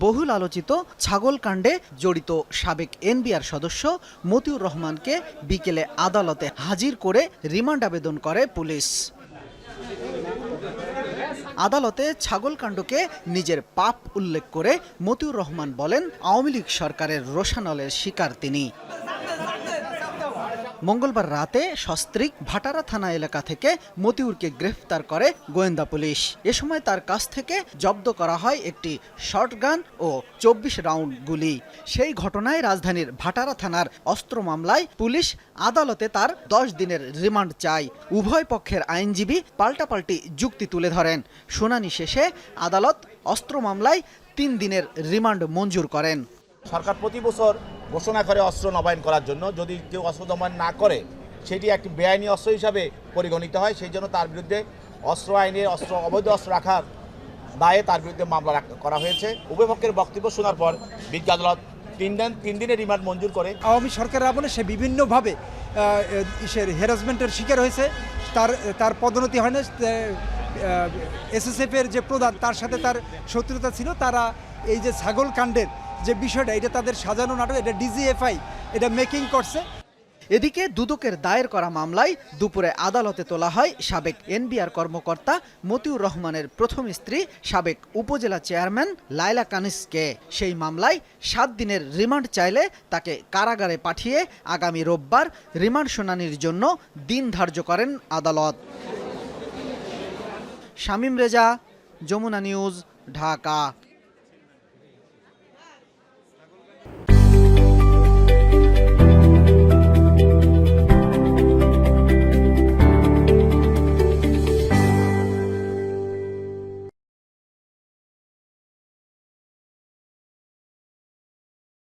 বহুল আলোচিত ছাগল কাণ্ডে জড়িত সাবেক এনবিআর সদস্য মতিউর রহমানকে বিকেলে আদালতে হাজির করে রিমান্ড আবেদন করে পুলিশ। আদালতে ছাগল কাণ্ডকে নিজের পাপ উল্লেখ করে মতিউর রহমান বলেন, আওয়ামী লীগ সরকারের রোশানলের শিকার তিনি। মঙ্গলবার রাতে সস্ত্রীক ভাটারা থানা এলাকা থেকে মতিউরকে গ্রেফতার করে গোয়েন্দা পুলিশ। এ সময় তার কাছ থেকে জব্দ করা হয় একটি শর্টগান ও চব্বিশ রাউন্ড গুলি। সেই ঘটনায় রাজধানীর ভাটারা থানার অস্ত্র মামলায় পুলিশ আদালতে তার দশ দিনের রিমান্ড চায়। উভয় পক্ষের আইনজীবী পাল্টাপাল্টি যুক্তি তুলে ধরেন। শুনানি শেষে আদালত অস্ত্র মামলায় তিন দিনের রিমান্ড মঞ্জুর করেন। সরকার প্রতি বছর ঘোষণা করে অস্ত্র নবায়ন করার জন্য। যদি কেউ অস্ত্র নবায়ন না করে, সেটি একটি বেআইনি অস্ত্র হিসাবে পরিগণিত হয়। সেই জন্য তার বিরুদ্ধে অস্ত্র আইনের অস্ত্র, অবৈধ অস্ত্র রাখার দায়ে তার বিরুদ্ধে মামলা করা হয়েছে। উভয়পক্ষের বক্তব্য শোনার পর বিজ্ঞ আদালত তিন দিন, তিন দিনের রিমান্ড মঞ্জুর করে। আওয়ামী সরকারের আমলে সে বিভিন্নভাবে হ্যারাসমেন্টের শিকার হয়েছে। তার তার পদোন্নতি হয় না। এসএসএফ এর যে প্রধান, তার সাথে তার শত্রুতা ছিল। তারা এই যে ছাগল কাণ্ডের যে বিষয়টা, এটা তাদের সাজানো নাটক, এটা ডিজিএফআই এটা মেকিং করছে। এদিকে দুদকের দায়ের করা মামলায় দুপুরে আদালতে তোলা হয় সাবেক এনবিআর কর্মকর্তা মতিউর রহমানের প্রথম স্ত্রী সাবেক উপজেলা চেয়ারম্যান লায়লা কানিসকে। সেই মামলায় সাত দিনের রিমান্ড চাইলে তাকে কারাগারে পাঠিয়ে আগামী রোববার রিমান্ড শুনানির জন্য দিন ধার্য করেন আদালত। শামীম রেজা, যমুনা নিউজ, ঢাকা।